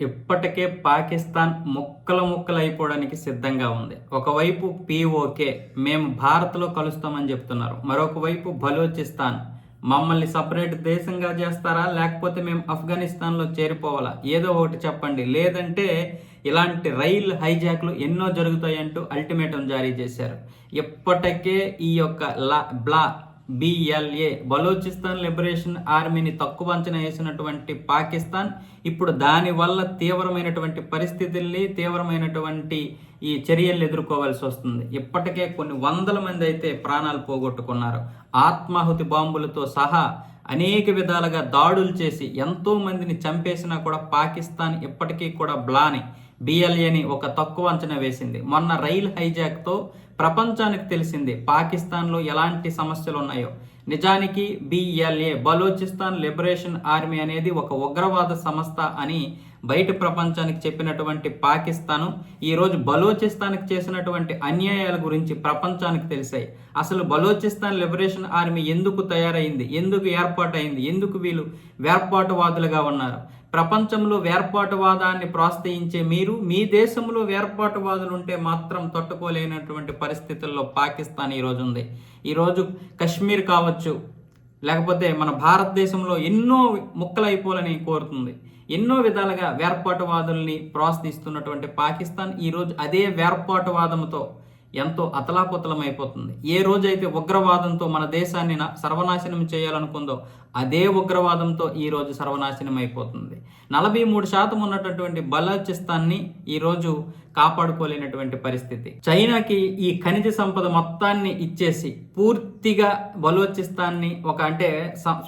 ఇప్పటికే పాకిస్తాన్ ముక్కలు ముక్కలు అయిపోవడానికి సిద్ధంగా ఉంది. ఒకవైపు పీఓకే మేము భారత్లో కలుస్తామని చెప్తున్నారు. మరొక వైపు బలోచిస్తాన్ మమ్మల్ని సపరేట్ దేశంగా చేస్తారా? లేకపోతే మేము ఆఫ్ఘనిస్తాన్లో చేరిపోవాలా? ఏదో ఒకటి చెప్పండి. లేదంటే ఇలాంటి రైల్ హైజాక్లు ఎన్నో జరుగుతాయంటూ అల్టిమేటం జారీ చేశారు. ఇప్పటికే ఈ యొక్క లా బ్లా బిఎల్ఏ బలూచిస్తాన్ లిబరేషన్ ఆర్మీని తక్కువ అంచనా వేసినటువంటి పాకిస్తాన్. ఇప్పుడు దానివల్ల తీవ్రమైనటువంటి పరిస్థితుల్ని తీవ్రమైనటువంటి ఈ చర్యలు ఎదుర్కోవాల్సి వస్తుంది. ఇప్పటికే కొన్ని వందల మంది అయితే ప్రాణాలు పోగొట్టుకున్నారు. ఆత్మాహుతి బాంబులతో సహా అనేక విధాలుగా దాడులు చేసి ఎంతో మందిని చంపేసినా కూడా పాకిస్తాన్ ఇప్పటికీ కూడా బ్లాని. బిఎల్ఏని ఒక తక్కువ అంచనా వేసింది. మొన్న రైల్ హైజాక్తో ప్రపంచానికి తెలిసింది పాకిస్తాన్లో ఎలాంటి సమస్యలు ఉన్నాయో నిజానికి బిఎల్ఏ బలూచిస్తాన్ లిబరేషన్ ఆర్మీ అనేది ఒక ఉగ్రవాద సంస్థ అని బయట ప్రపంచానికి చెప్పినటువంటి పాకిస్తాను ఈరోజు బలోచిస్తాన్కి చేసినటువంటి అన్యాయాల గురించి ప్రపంచానికి తెలిసాయి. అసలు బలోచిస్తాన్ లిబరేషన్ ఆర్మీ ఎందుకు తయారైంది? ఎందుకు ఏర్పాటైంది? ఎందుకు వీళ్ళు వేర్పాటువాదులుగా ఉన్నారు? ప్రపంచంలో వేర్పాటువాదాన్ని ప్రోత్సహించే మీరు మీ దేశంలో వేర్పాటువాదులు ఉంటే మాత్రం తట్టుకోలేనటువంటి పరిస్థితుల్లో పాకిస్తాన్ ఈరోజు ఉంది ఈరోజు కశ్మీర్ కావచ్చు లేకపోతే మన భారతదేశంలో ఎన్నో ముక్కలైపోవాలని కోరుతుంది. ఎన్నో విధాలుగా వేర్పాటువాదుల్ని ప్రోత్సహిస్తున్నటువంటి పాకిస్తాన్ ఈరోజు అదే వేర్పాటువాదంతో ఎంతో అతలాకుతలమైపోతుంది. ఏ రోజైతే ఉగ్రవాదంతో మన దేశాన్ని సర్వనాశనం చేయాలనుకుందో అదే ఉగ్రవాదంతో ఈరోజు సర్వనాశనం అయిపోతుంది. నలభై మూడు శాతం ఉన్నటువంటి బలోచిస్తాన్ని ఈరోజు కాపాడుకోలేనటువంటి పరిస్థితి. చైనాకి ఈ ఖనిజ సంపద మొత్తాన్ని ఇచ్చేసి పూర్తిగా బలోచిస్తాన్ని ఒక అంటే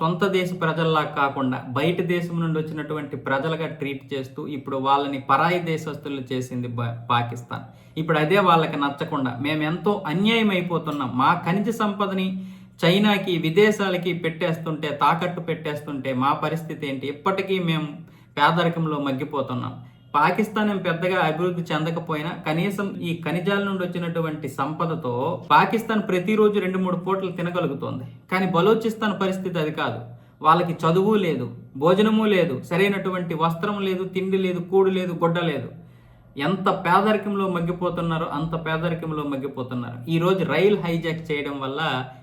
సొంత దేశ ప్రజల్లా కాకుండా బయట దేశం నుండి వచ్చినటువంటి ప్రజలుగా ట్రీట్ చేస్తూ ఇప్పుడు వాళ్ళని పరాయి దేశస్తులు చేసింది పాకిస్తాన్. ఇప్పుడు అదే వాళ్ళకి నచ్చకుండా మేము ఎంతో అన్యాయం అయిపోతున్నాం మా ఖనిజ సంపదని చైనాకి విదేశాలకి పెట్టేస్తుంటే తాకట్టు పెట్టేస్తుంటే మా పరిస్థితి ఏంటి? ఇప్పటికీ మేము పేదరికంలో మగ్గిపోతున్నాం. పాకిస్తాన్ ఏం పెద్దగా అభివృద్ధి చెందకపోయినా కనీసం ఈ ఖనిజాల నుండి వచ్చినటువంటి సంపదతో పాకిస్తాన్ ప్రతిరోజు రెండు మూడు పూటలు తినగలుగుతోంది. కానీ బలోచిస్తాన్ పరిస్థితి అది కాదు. వాళ్ళకి చదువు లేదు భోజనము లేదు సరైనటువంటి వస్త్రం లేదు తిండి లేదు కూడు లేదు గుడ్డ లేదు. ఎంత పేదరికంలో మగ్గిపోతున్నారో అంత పేదరికంలో మగ్గిపోతున్నారు. ఈరోజు రైల్ హైజాక్ చేయడం వల్ల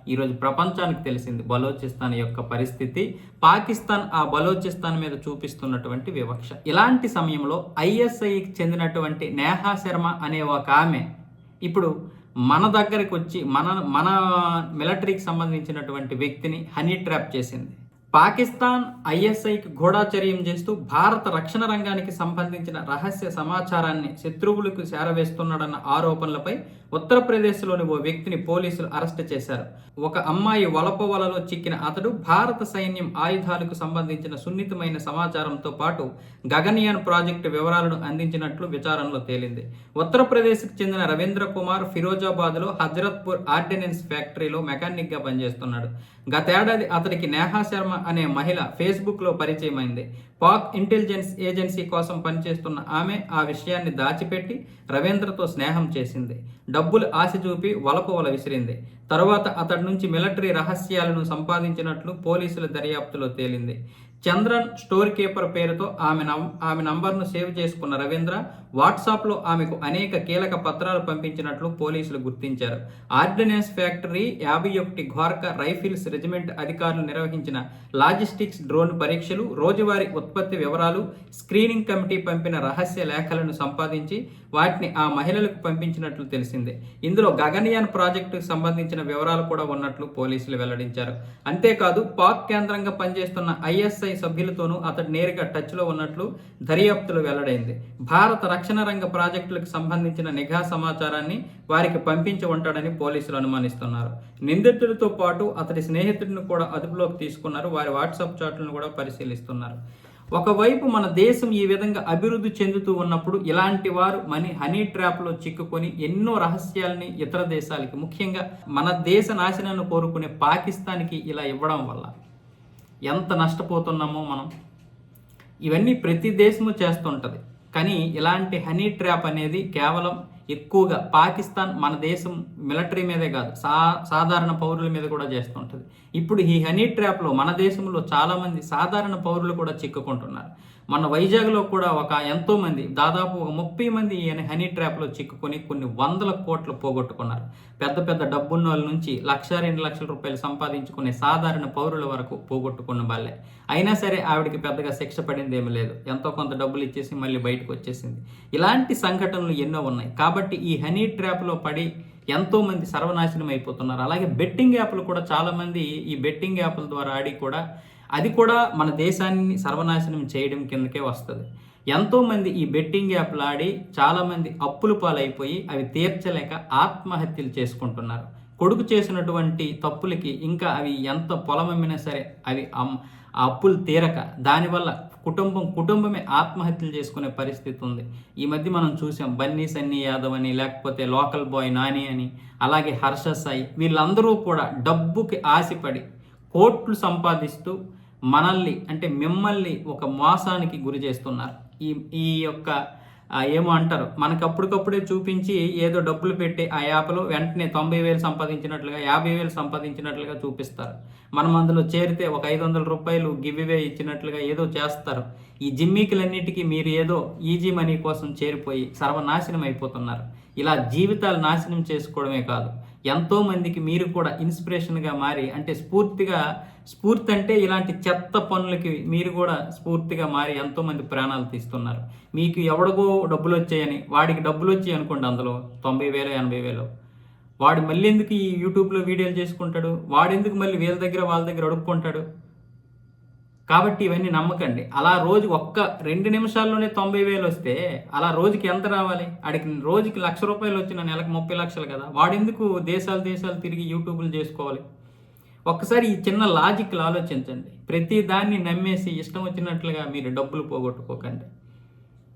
ఈరోజు ప్రపంచానికి తెలిసింది బలోచిస్తాన్ యొక్క పరిస్థితి. పాకిస్తాన్ ఆ బలోచిస్తాన్ మీద చూపిస్తున్నటువంటి వివక్ష. ఇలాంటి సమయంలో ఐఎస్ఐకి చెందినటువంటి నేహా శర్మ అనే ఒక ఆమె ఇప్పుడు మన దగ్గరికి వచ్చి మన మన మిలిటరీకి సంబంధించినటువంటి వ్యక్తిని హనీ ట్రాప్ చేసింది. పాకిస్తాన్ ఐఎస్ఐకి గూఢాచర్యం చేస్తూ భారత రక్షణ రంగానికి సంబంధించిన రహస్య సమాచారాన్ని శత్రువులకు చేరవేస్తున్నాడన్న ఆరోపణలపై ఉత్తరప్రదేశ్లోని ఓ వ్యక్తిని పోలీసులు అరెస్ట్ చేశారు. ఒక అమ్మాయి వలపవలలో చిక్కిన అతడు భారత సైన్యం ఆయుధాలకు సంబంధించిన సున్నితమైన సమాచారంతో పాటు గగన్యాన్ ప్రాజెక్టు వివరాలను అందించినట్లు విచారణలో తేలింది. ఉత్తరప్రదేశ్కు చెందిన రవీంద్ర కుమార్ ఫిరోజాబాద్లో హజరత్పూర్ ఆర్డినెన్స్ ఫ్యాక్టరీలో మెకానిక్గా పనిచేస్తున్నాడు. గతేడాది అతడికి నేహా శర్మ అనే మహిళ ఫేస్బుక్లో పరిచయమైంది. పాక్ ఇంటెలిజెన్స్ ఏజెన్సీ కోసం పనిచేస్తున్న ఆమె ఆ విషయాన్ని దాచిపెట్టి రవీంద్రతో స్నేహం చేసింది. డబ్బులు ఆశ చూపి వలపు వల విసిరింది. తరువాత అతడి నుంచి మిలిటరీ రహస్యాలను సంపాదించినట్లు పోలీసుల దర్యాప్తులో తేలింది. చంద్రన్ స్టోర్ కీపర్ పేరుతో ఆమె నం ఆమె నంబర్ను సేవ్ చేసుకున్న రవీంద్ర వాట్సాప్లో ఆమెకు అనేక కీలక పత్రాలు పంపించినట్లు పోలీసులు గుర్తించారు. ఆర్డినెన్స్ ఫ్యాక్టరీ యాభై ఒకటి ఘోర్క రైఫిల్స్ రెజిమెంట్ అధికారులు నిర్వహించిన లాజిస్టిక్స్ డ్రోన్ పరీక్షలు రోజువారీ ఉత్పత్తి వివరాలు స్క్రీనింగ్ కమిటీ పంపిన రహస్య లేఖలను సంపాదించి వాటిని ఆ మహిళలకు పంపించినట్లు తెలిసిందే. ఇందులో గగన్యాన్ ప్రాజెక్టుకు సంబంధించిన వివరాలు కూడా ఉన్నట్లు పోలీసులు వెల్లడించారు. అంతేకాదు పాక్ కేంద్రంగా పనిచేస్తున్న ఐఎస్ఐ సభ్యులతోనూ అతడు నేరుగా టచ్లో ఉన్నట్లు దర్యాప్తులు వెల్లడైంది. భారత రక్షణ రంగ ప్రాజెక్టులకు సంబంధించిన నిఘా సమాచారాన్ని వారికి పంపించి ఉంటాడని పోలీసులు అనుమానిస్తున్నారు. నిందితుడితో పాటు అతడి స్నేహితుడిని కూడా అదుపులోకి తీసుకున్నారు. వారి వాట్సాప్ చాట్లను కూడా పరిశీలిస్తున్నారు. ఒకవైపు మన దేశం ఈ విధంగా అభివృద్ధి చెందుతూ ఉన్నప్పుడు ఇలాంటి వారు మనీ హనీ ట్రాప్లో చిక్కుకొని ఎన్నో రహస్యాల్ని ఇతర దేశాలకి ముఖ్యంగా మన దేశ నాశనాన్ని కోరుకునే పాకిస్తాన్కి ఇలా ఇవ్వడం వల్ల. ఎంత నష్టపోతున్నామో మనం. ఇవన్నీ ప్రతి దేశము చేస్తుంటుంది. కానీ ఇలాంటి హనీ ట్రాప్ అనేది కేవలం ఎక్కువగా పాకిస్తాన్ మన దేశం మిలిటరీ మీదే కాదు సా సాధారణ పౌరుల మీద కూడా చేస్తుంటుంది. ఇప్పుడు ఈ హనీ ట్రాప్లో మన దేశంలో చాలామంది సాధారణ పౌరులు కూడా చిక్కుకుంటున్నారు. మన వైజాగ్లో కూడా ఒక ఎంతోమంది దాదాపు ఒక ముప్పై మంది ఈయన హనీ ట్రాప్లో చిక్కుకొని కొన్ని వందల కోట్లు పోగొట్టుకున్నారు. పెద్ద పెద్ద డబ్బున్న వాళ్ళ నుంచి లక్ష రెండు లక్షల రూపాయలు సంపాదించుకునే సాధారణ పౌరుల వరకు పోగొట్టుకున్న వాళ్ళే. అయినా సరే ఆవిడకి పెద్దగా శిక్ష పడింది ఏమీ లేదు. ఎంతో కొంత డబ్బులు ఇచ్చేసి మళ్ళీ బయటకు వచ్చేసింది. ఇలాంటి సంఘటనలు ఎన్నో ఉన్నాయి. కాబట్టి ఈ హనీ ట్రాప్లో పడి ఎంతోమంది సర్వనాశనం అయిపోతున్నారు. అలాగే బెట్టింగ్ యాప్లు కూడా చాలామంది ఈ బెట్టింగ్ యాప్ల ద్వారా ఆడి కూడా అది కూడా మన దేశాన్ని సర్వనాశనం చేయడం కిందకే వస్తుంది. ఎంతోమంది ఈ బెట్టింగ్ యాప్లు ఆడి చాలామంది అప్పులు పాలైపోయి అవి తీర్చలేక ఆత్మహత్యలు చేసుకుంటున్నారు. కొడుకు చేసినటువంటి తప్పులకి ఇంకా అవి ఎంత పొలమమ్మినా సరే అవి అమ్- ఆ అప్పులు తీరక దానివల్ల కుటుంబం కుటుంబమే ఆత్మహత్యలు చేసుకునే పరిస్థితి ఉంది. ఈ మధ్య మనం చూసాం బన్నీ సన్నీ యాదవ్ అని లేకపోతే లోకల్ బాయ్ నాని అని అలాగే హర్ష సాయి వీళ్ళందరూ కూడా డబ్బుకి ఆశపడి కోట్లు సంపాదిస్తూ మనల్ని అంటే మిమ్మల్ని ఒక మోసానికి గురి చేస్తున్నారు. ఈ ఈ యొక్క ఏమో అంటారు. మనకు అప్పటికప్పుడే చూపించి ఏదో డబ్బులు పెట్టి ఆ యాప్లో వెంటనే తొంభై వేలు సంపాదించినట్లుగా యాభై వేలు సంపాదించినట్లుగా చూపిస్తారు. మనం అందులో చేరితే ఒక ఐదు వందల రూపాయలు గివ్వే ఇచ్చినట్లుగా ఏదో చేస్తారు. ఈ జిమ్మీకులన్నిటికీ మీరు ఏదో ఈజీ మనీ కోసం చేరిపోయి సర్వనాశనం అయిపోతున్నారు. ఇలా జీవితాలు నాశనం చేసుకోవడమే కాదు. ఎంతోమందికి మీరు కూడా ఇన్స్పిరేషన్గా మారి అంటే స్ఫూర్తిగా స్ఫూర్తి అంటే ఇలాంటి చెత్త పనులకి మీరు కూడా స్ఫూర్తిగా మారి ఎంతోమంది ప్రాణాలు తీస్తున్నారు. మీకు ఎవడికో డబ్బులు వచ్చాయని వాడికి డబ్బులు వచ్చాయి అనుకోండి అందులో తొంభై వేలు ఎనభై వేలు వాడు మళ్ళీ ఎందుకు ఈ యూట్యూబ్లో వీడియోలు చేసుకుంటాడు? వాడెందుకు మళ్ళీ వీళ్ళ దగ్గర వాళ్ళ దగ్గర అడుక్కుంటాడు? కాబట్టి ఇవన్నీ నమ్మకండి. అలా రోజు ఒక్క రెండు నిమిషాల్లోనే తొంభై వేలు వస్తే అలా రోజుకి ఎంత రావాలి? ఆడికి రోజుకి లక్ష రూపాయలు వచ్చిన నెలకు ముప్పై లక్షలు కదా. వాడెందుకు దేశాలు దేశాలు తిరిగి యూట్యూబ్లు చేసుకోవాలి? ఒక్కసారి ఈ చిన్న లాజిక్లు ఆలోచించండి. ప్రతి దాన్ని నమ్మేసి ఇష్టం వచ్చినట్లుగా మీరు డబ్బులు పోగొట్టుకోకండి.